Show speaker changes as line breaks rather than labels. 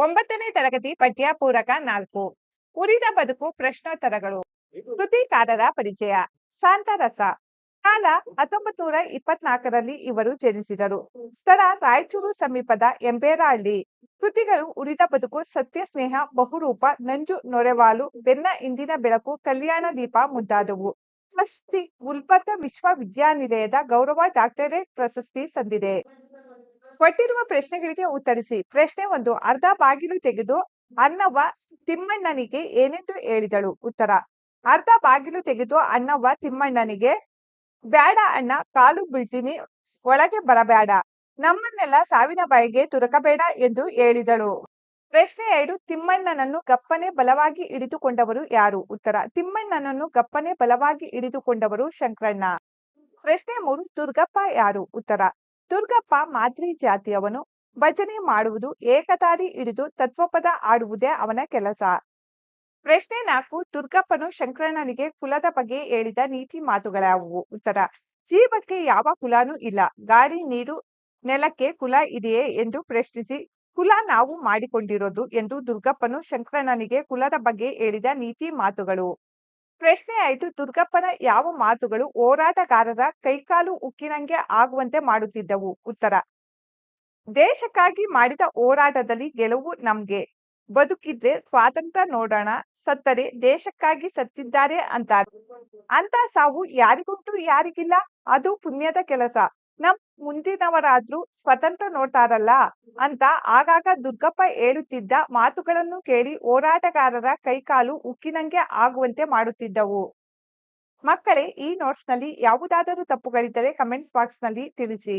ಒಂಬತ್ತನೇ ತರಗತಿ ಪಠ್ಯ ಪೂರಕ ನಾಲ್ಕು. ಉರಿದ ಬದುಕು ಪ್ರಶ್ನೋತ್ತರಗಳು. ಕೃತಿಕಾರರ ಪರಿಚಯ. ಸಾಂತರಸ ಕಾಲ ಹತ್ತೊಂಬತ್ ನೂರ ಇಪ್ಪತ್ನಾಲ್ಕರಲ್ಲಿ ಇವರು ಜನಿಸಿದರು. ಸ್ಥಳ ರಾಯಚೂರು ಸಮೀಪದ ಎಂಬೇರಹಳ್ಳಿ ಕೃತಿಗಳು ಉರಿದ ಬದುಕು, ಸತ್ಯ ಸ್ನೇಹ, ಬಹುರೂಪ, ನಂಜು, ನೊರೆವಾಲು, ಬೆನ್ನ, ಇಂದಿನ ಬೆಳಕು, ಕಲ್ಯಾಣ ದೀಪ ಮುಂತಾದವು. ಪ್ರಶಸ್ತಿ, ಗುಲ್ಬರ್ಗ ವಿಶ್ವವಿದ್ಯಾನಿಲಯದ ಗೌರವ ಡಾಕ್ಟರೇಟ್ ಪ್ರಶಸ್ತಿ ಸಂದಿದೆ. ಕೊಟ್ಟಿರುವ ಪ್ರಶ್ನೆಗಳಿಗೆ ಉತ್ತರಿಸಿ. ಪ್ರಶ್ನೆ ಒಂದು, ಅರ್ಧ ಬಾಗಿಲು ತೆಗೆದು ಅನ್ನವ್ವ ತಿಮ್ಮಣ್ಣನಿಗೆ ಏನೆಂದು ಹೇಳಿದಳು? ಉತ್ತರ, ಅರ್ಧ ಬಾಗಿಲು ತೆಗೆದು ಅನ್ನವ್ವ ತಿಮ್ಮಣ್ಣನಿಗೆ, ಬ್ಯಾಡ ಅಣ್ಣ, ಕಾಲು ಬೀಳ್ತೀನಿ, ಒಳಗೆ ಬರಬೇಡ, ನಮ್ಮನ್ನೆಲ್ಲ ಸಾವಿನ ಬಾಯಿಗೆ ತುರಕಬೇಡ ಎಂದು ಹೇಳಿದಳು. ಪ್ರಶ್ನೆ ಎರಡು, ತಿಮ್ಮಣ್ಣನನ್ನು ಗಪ್ಪನೆ ಬಲವಾಗಿ ಹಿಡಿದುಕೊಂಡವರು ಯಾರು? ಉತ್ತರ, ತಿಮ್ಮಣ್ಣನನ್ನು ಗಪ್ಪನೆ ಬಲವಾಗಿ ಹಿಡಿದುಕೊಂಡವರು ಶಂಕರಣ್ಣ. ಪ್ರಶ್ನೆ ಮೂರು, ದುರ್ಗಪ್ಪ ಯಾರು? ಉತ್ತರ ದುರ್ಗಪ್ಪ ಮಾದ್ರಿ ಜಾತಿಯವನು. ಭಜನೆ ಮಾಡುವುದು ಏಕತಾರಿ ಹಿಡಿದು ತತ್ವಪದ ಆಡುವುದೇ ಅವನ ಕೆಲಸ. ಪ್ರಶ್ನೆ ನಾಲ್ಕು, ದುರ್ಗಪ್ಪನು ಶಂಕರಣ್ಣನಿಗೆ ಕುಲದ ಬಗ್ಗೆ ಹೇಳಿದ ನೀತಿ ಮಾತುಗಳಾವುವು ಉತ್ತರ, ಜೀವಕ್ಕೆ ಯಾವ ಕುಲಾನೂ ಇಲ್ಲ. ಗಾಳಿ ನೀರು, ನೆಲಕ್ಕೆ ಕುಲ ಇದೆಯೇ ಎಂದು ಪ್ರಶ್ನಿಸಿ, ಕುಲ ನಾವು ಮಾಡಿಕೊಂಡಿರೋದು ಎಂದು ದುರ್ಗಪ್ಪನು ಶಂಕರಣ್ಣನಿಗೆ ಕುಲದ ಬಗ್ಗೆ ಹೇಳಿದ ನೀತಿ ಮಾತುಗಳು. ಪ್ರಶ್ನೆ ಆಯಿತು, ದುರ್ಗಪ್ಪನ ಯಾವ ಮಾತುಗಳು ಹೋರಾಟಗಾರರ ಕೈಕಾಲು ಉಕ್ಕಿನಂಗೆ ಆಗುವಂತೆ ಮಾಡುತ್ತಿದ್ದವು? ಉತ್ತರ, ದೇಶಕ್ಕಾಗಿ ಮಾಡಿದ ಹೋರಾಟದಲ್ಲಿ ಗೆಲುವು ನಮ್ಗೆ. ಬದುಕಿದ್ರೆ ಸ್ವಾತಂತ್ರ್ಯ ನೋಡೋಣ, ಸತ್ತರೆ ದೇಶಕ್ಕಾಗಿ ಸತ್ತಿದ್ದಾರೆ ಅಂತಾರೆ. ಅಂತ ಸಾವು ಯಾರಿಗುಂಟು ಯಾರಿಗಿಲ್ಲ, ಅದು ಪುಣ್ಯದ ಕೆಲಸ. ನಮ್ ಮುಂದಿನವರಾದ್ರೂ ಸ್ವತಂತ್ರ ನೋಡ್ತಾರಲ್ಲ ಅಂತ ಆಗಾಗ ದುರ್ಗಪ್ಪ ಹೇಳುತ್ತಿದ್ದ ಮಾತುಗಳನ್ನು ಕೇಳಿ ಹೋರಾಟಗಾರರ ಕೈಕಾಲು ಉಕ್ಕಿನಂಗೆ ಆಗುವಂತೆ ಮಾಡುತ್ತಿದ್ದವು. ಮಕ್ಕಳೇ, ಈ ನೋಟ್ಸ್ನಲ್ಲಿ ಯಾವುದಾದರೂ ತಪ್ಪುಗಳಿದ್ದರೆ ಕಮೆಂಟ್ಸ್ ಬಾಕ್ಸ್ನಲ್ಲಿ ತಿಳಿಸಿ.